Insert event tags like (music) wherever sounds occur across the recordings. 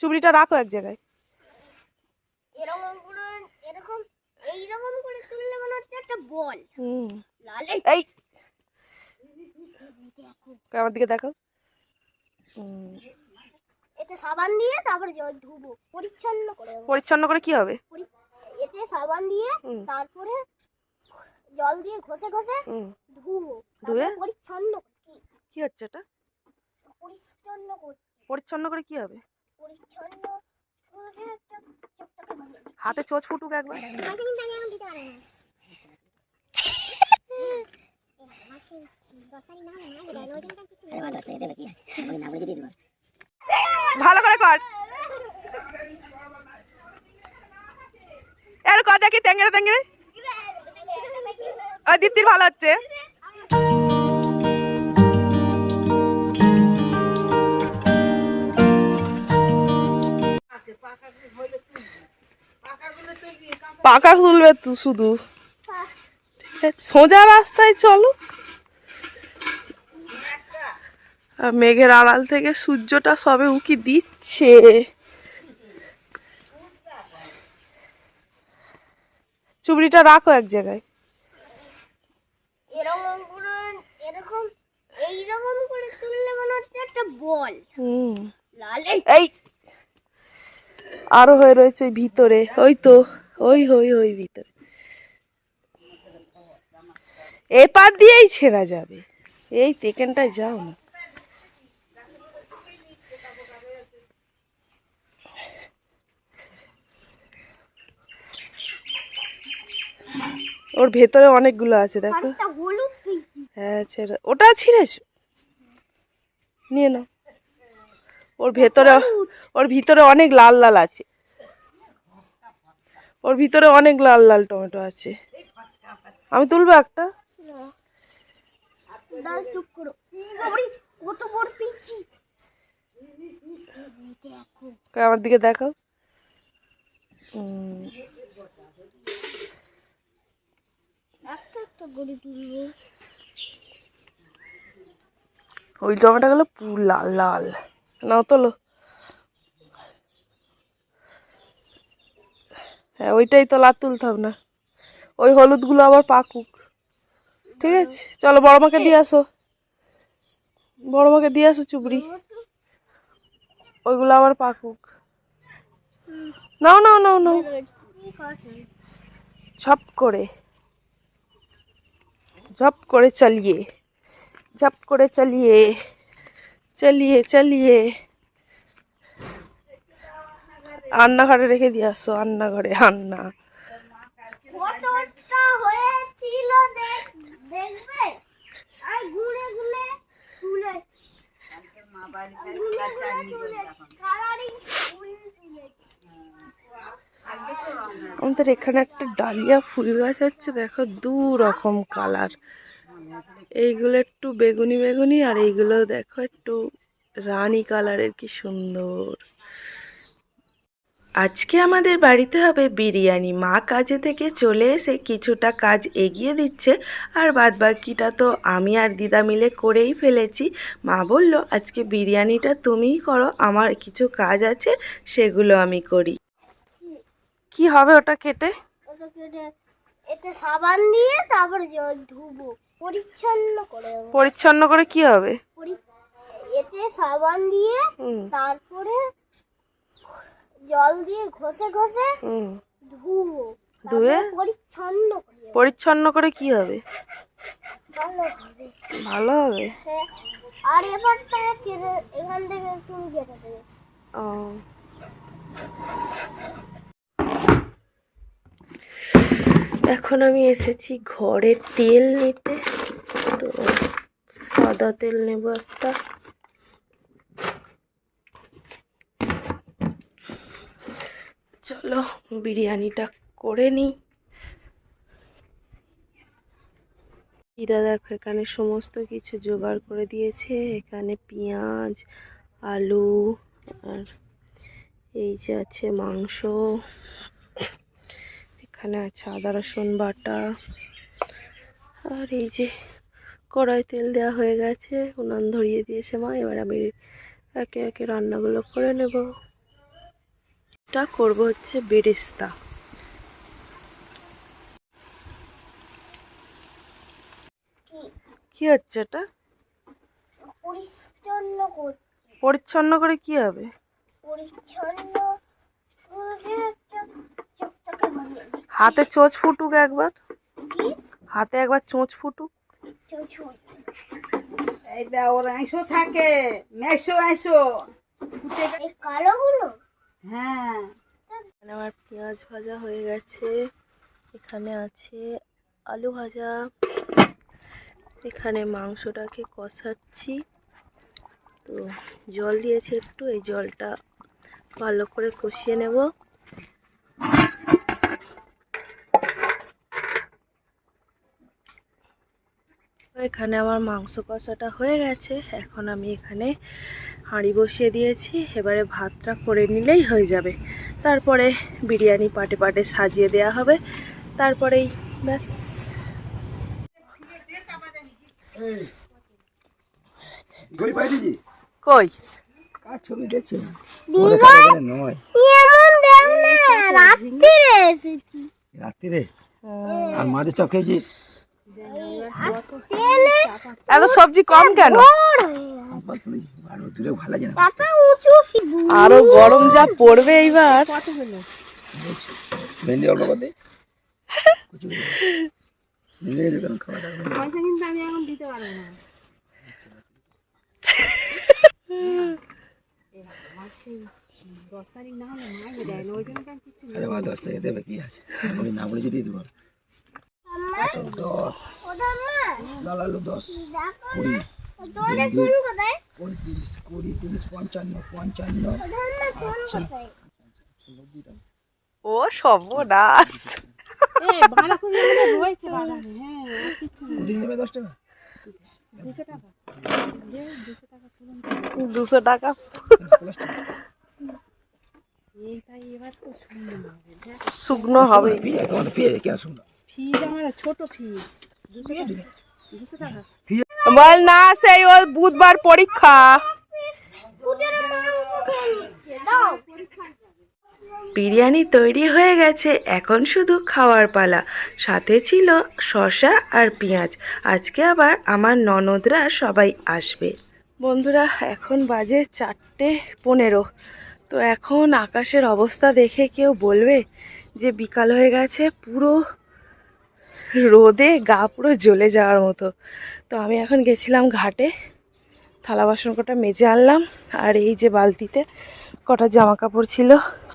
চুবড়িটা রাখো এক জায়গায়। এরকম করে এরকম এইরকম করে তুললে হচ্ছে একটা বল। হুম। লাল। এই। আমার দিকে দেখো। এতে সাবান দিয়ে তারপরে জল ধুবো। পরিচ্ছন্ন করে পরিচ্ছন্ন করে কি হবে? এতে সাবান দিয়ে তারপরে জল দিয়ে ঘষে ঘষে ধুবো। ধুয়ে? পরিচ্ছন্ন কি- কি হচ্ছে এটা? পরিচ্ছন্ন পরিচ্ছন্ন করে কি হবে? করে। হাতে চোচ ফুটুক একবার। ভালো করে কর আর কথা কি ট্যাঙ্গেরে ট্যাঙ্গেরে দীপ্তির ভালো হচ্ছে পাকা তুলবে। তো শুধু। সোজা রাস্তায় চলো। আর মেঘের আড়াল থেকে সূর্যটা সবে উকি দিচ্ছে। চুবড়িটা রাখো এক জায়গায়। এরকম করে এরকম এইরকম করে তুললে মনে হচ্ছে একটা বল। হুম। লাল এই আরও হয়ে রয়েছে ভিতরে। ওই তো ওই ওই ওই ভিতরে। এপার দিয়েই ছেঁড়া যাবে। এই তেকেনটায় যাও না। ওর ভেতরে অনেকগুলো আছে দেখো। হ্যাঁ ছেড়ে ওটা ছিঁড়েছ? নিয়ে নাও। ওর ভেতরে ওর ভিতরে অনেক লাল লাল আছে। ওর ভিতরে অনেক লাল লাল টমেটো আছে। আমি তুলবো একটা? আমার দিকে দেখো ওই টমেটোগুলো পুরো লাল লাল। নাও তোলো। হ্যাঁ ওইটাই তো লাল তুলতাম না। ওই হলুদগুলো আবার পাকুক। ঠিক আছে, চলো বড় মাকে দিয়ে আসো। বড় মাকে দিয়ে আসো চুবড়ি। ওইগুলো আবার পাকুক। নাও নাও নাও নাও। ঝপ করে। ঝপ করে চালিয়ে। ঝপ করে চালিয়ে। চালিয়ে চালিয়ে। রান্নাঘরে রেখে দিয়ে আসো রান্নাঘরে রান্না। আমাদের এখানে একটা ডালিয়া ফুল গাছ হচ্ছে দেখো দু রকম কালার। এইগুলো একটু বেগুনি বেগুনি আর এইগুলো দেখো একটু রানী কালারের কি সুন্দর। আজকে আমাদের বাড়িতে হবে বিরিয়ানি। মা কাজে থেকে চলে এসে কিছুটা কাজ এগিয়ে দিচ্ছে আর বাদ বাকিটা তো আমি আর দিদা মিলে করেই ফেলেছি। মা বলল, আজকে বিরিয়ানিটা তুমিই করো, আমার কিছু কাজ আছে, সেগুলো আমি করি। কি হবে ওটা কেটে এতে সাবান দিয়ে তারপরে ধুবো। পরিচ্ছন্ন করে পরিচ্ছন্ন করে কি হবে? এতে সাবান দিয়ে তারপরে জল দিয়ে ঘষে ঘষে ধুবো। ধুয়ে? পরিচ্ছন্ন করে পরিচ্ছন্ন করে কি হবে? ভালো হবে। ভালো হবে? হ্যাঁ। আর এবারটা কেটে এখান থেকে তুমি কেটে দেবে। ও। এখন আমি এসেছি ঘরে তেল নিতে। তো সাদা তেল নেব একটা। চলো বিরিয়ানিটা করে নিই। দিদা দেখো এখানে সমস্ত কিছু জোগাড় করে দিয়েছে। এখানে পেঁয়াজ, আলু, আর এই যে আছে মাংস। এখানে আছে আদা রসুন বাটা। আর এই যে কড়াই তেল দেওয়া হয়ে গেছে উনান ধরিয়ে দিয়েছে মা। এবার আমি একে একে রান্নাগুলো করে নেব। এটা করব হচ্ছে বেরেস্তা। কি হচ্ছে এটা? পরিচ্ছন্ন পরিচ্ছন্ন করে কি হবে? পরিচ্ছন্ন করে চকচকে বানিয়ে দিচ্ছি। হাতে চোচ ফুটুক একবার। হাতে একবার চোঁচ ফুটুক। ওর আইসো থাকে। মেসো আইসো। কালোগুলো? হ্যাঁ। আমার পেঁয়াজ ভাজা হয়ে গেছে। এখানে আছে আলু ভাজা। এখানে মাংসটাকে কষাচ্ছি। তো জল দিয়েছে একটু এই জলটা ভালো করে কষিয়ে নেব। এখানে আমার মাংস কষাটা হয়ে গেছে। এখন আমি এখানে হাঁড়ি বসিয়ে দিয়েছি। এবারে ভাতটা করে নিলেই হয়ে যাবে। তারপরে বিরিয়ানি পাটে পাটে সাজিয়ে দেওয়া হবে। তারপরেই ব্যাস। কই? ছবি দেখছ? নয়। রাত্রিরে আর মাঝে তেলে এত সবজি কম কেন? আর দূরে ভালো লাগে না পাতা উঁচু ফিবু আরও গরম যা পড়বে এইবার কারণ খাওয়া দাওয়া আরে মা দশ টাকা দেবে কি আছে? আমি না বলে দিয়ে দেবো। দশ। আলু দশ কুড়ি। পঁয়ত্রিশ কুড়ি তিরিশ পঞ্চান্ন পঞ্চান্ন। ও সর্বনাশ। নেবে দশ টাকা? শুকনো হবে। বল না, সেই ওর বুধবার পরীক্ষা। বিরিয়ানি তৈরি হয়ে গেছে, এখন শুধু খাওয়ার পালা। সাথে ছিল শসা আর পেঁয়াজ। আজকে আবার আমার ননদরা সবাই আসবে। বন্ধুরা, এখন বাজে চারটে পনেরো। তো এখন আকাশের অবস্থা দেখে কেউ বলবে যে বিকাল হয়ে গেছে, পুরো রোদে গা পুরো জ্বলে যাওয়ার মতো। তো আমি এখন গেছিলাম ঘাটে, থালা বাসন কটা মেজে আনলাম, আর এই যে বালতিতে কটা জামা কাপড় ছিল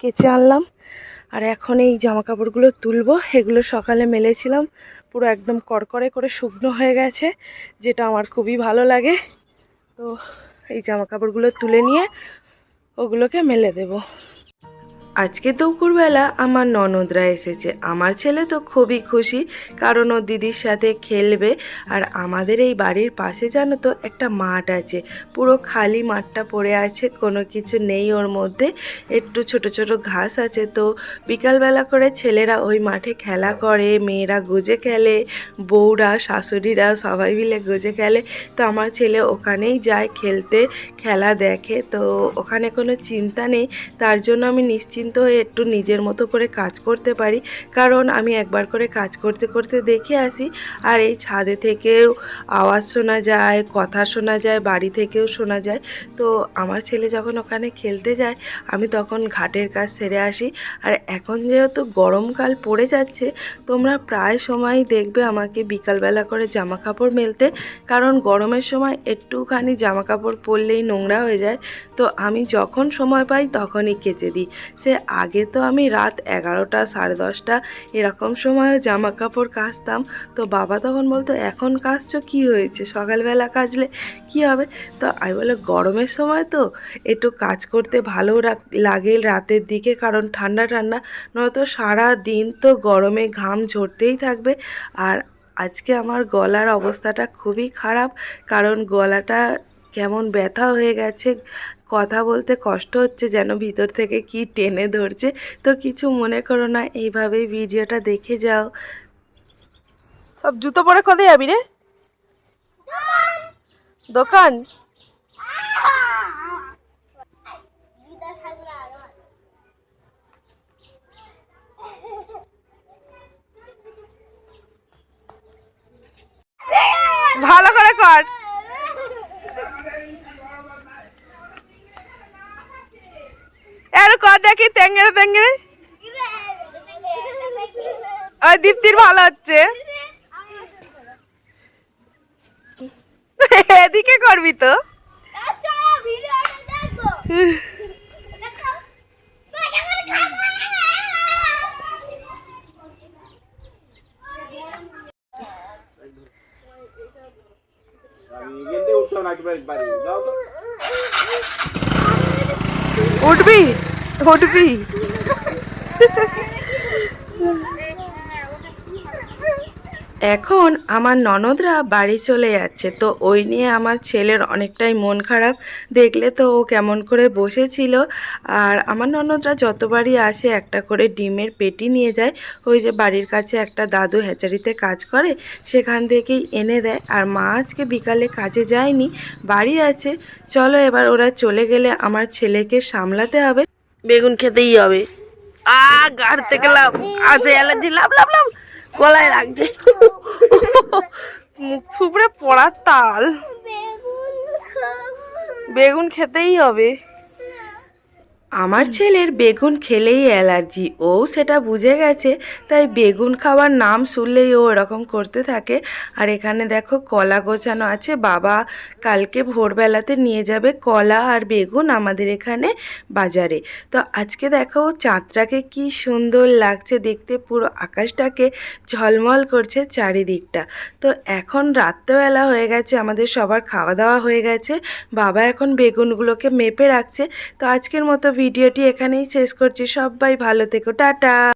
কেচে আনলাম। আর এখন এই জামা কাপড়গুলো তুলবো, এগুলো সকালে মেলেছিলাম, পুরো একদম কড়কড়ে করে শুকনো হয়ে গেছে, যেটা আমার খুবই ভালো লাগে। তো এই জামা কাপড়গুলো তুলে নিয়ে ওগুলোকে মেলে দেবো। আজকে দুপুরবেলা আমার ননদরা এসেছে। আমার ছেলে তো খুবই খুশি, কারণ ও দিদির সাথে খেলবে। আর আমাদের এই বাড়ির পাশে জানো তো একটা মাঠ আছে। পুরো খালি মাঠটা পড়ে আছে, কোনো কিছু নেই ওর মধ্যে। একটু ছোট ছোট ঘাস আছে তো বিকালবেলা করে ছেলেরা ওই মাঠে খেলা করে, মেয়েরা গুজে খেলে, বউরা, শাশুড়িরা সবাই মিলে গুজে খেলে। তো আমার ছেলে ওখানেই যায় খেলতে, খেলা দেখে। তো ওখানে কোনো চিন্তা নেই, তার জন্য আমি নিশ্চিন্ত হয়ে একটু নিজের মতো করে কাজ করতে পারি। কারণ আমি একবার করে কাজ করতে করতে দেখে আসি আর এই ছাদে থেকেও আওয়াজ শোনা যায়, কথা শোনা যায়, বাড়ি থেকেও শোনা যায়। তো আমার ছেলে যখন ওখানে খেলতে যায়, আমি তখন ঘাটের কাজ সেরে আসি। আর এখন যেহেতু গরমকাল পড়ে যাচ্ছে, তোমরা প্রায় সময় দেখবে আমাকে বিকালবেলা করে জামা কাপড় মেলতে। কারণ গরমের সময় একটুখানি জামা কাপড় পরলেই নোংরা হয়ে যায়। তো আমি যখন সময় পাই তখনই কেচে দিই। সে আগে তো আমি রাত এগারোটা সাড়ে দশটা এরকম সময়ও জামা কাপড় কাচতাম। তো বাবা তখন বলতো, এখন কাচছো? কী হয়েছে? সকালবেলা কাচলে কী হবে? তো আমি বলে গরমের সময় তো একটু কাজ করতে ভালো লাগে রাতের দিকে, কারণ ঠান্ডা ঠান্ডা। নয়তো সারা দিন তো গরমে ঘাম ঝরতেই থাকবে। আর আজকে আমার গলার অবস্থাটা খুবই খারাপ, কারণ গলাটা কেমন ব্যথা হয়ে গেছে। কথা বলতে কষ্ট হচ্ছে যেন ভিতর থেকে কি টেনে ধরছে। তো কিছু মনে করো না, এইভাবেই ভিডিওটা দেখে যাও। সব জুতো পরে কদে যাবি রে? দোকান? ভালো করে কর। আরও। কর দেখি ট্যাঙ্গেরে ট্যাঙ্গেরে ওই দীপ্তির ভালো হচ্ছে। এদিকে করবি তো। আচ্ছা ভিডিওটা দেখো দেখো মজা করে খাব ഓടുപി ഓടുപി (laughs) এখন আমার ননদরা বাড়ি চলে যাচ্ছে, তো ওই নিয়ে আমার ছেলের অনেকটাই মন খারাপ। দেখলে তো ও কেমন করে বসেছিল। আর আমার ননদরা যতবারই আসে, একটা করে ডিমের পেটি নিয়ে যায়। ওই যে বাড়ির কাছে একটা দাদু হ্যাচারিতে কাজ করে, সেখান থেকেই এনে দেয়। আর মা আজকে বিকালে কাজে যায়নি, বাড়ি আছে। চলো এবার ওরা চলে গেলে আমার ছেলেকে সামলাতে হবে। বেগুন খেতেই হবে। আ, গাড়তে গেলাম। আছে অ্যালার্জি লাভ লাভ লাভ। গলায় লাগছে। মুখ থুবড়ে পড়ার তাল। বেগুন বেগুন খেতেই হবে। আমার ছেলের বেগুন খেলেই অ্যালার্জি, ও সেটা বুঝে গেছে, তাই বেগুন খাওয়ার নাম শুনলেই ও এরকম করতে থাকে। আর এখানে দেখো কলা গোছানো আছে, বাবা কালকে ভোরবেলাতে নিয়ে যাবে কলা আর বেগুন আমাদের এখানে বাজারে। তো আজকে দেখো চাঁদটাকে কি সুন্দর লাগছে, দেখতে পুরো আকাশটাকে ঝলমল করছে চারিদিকটা। তো এখন রাত্রেবেলা হয়ে গেছে, আমাদের সবার খাওয়া দাওয়া হয়ে গেছে, বাবা এখন বেগুনগুলোকে মেপে রাখছে। তো আজকের মতো ভিডিওটি এখানেই শেষ করছি। সবাই ভালো থেকো। টাটা।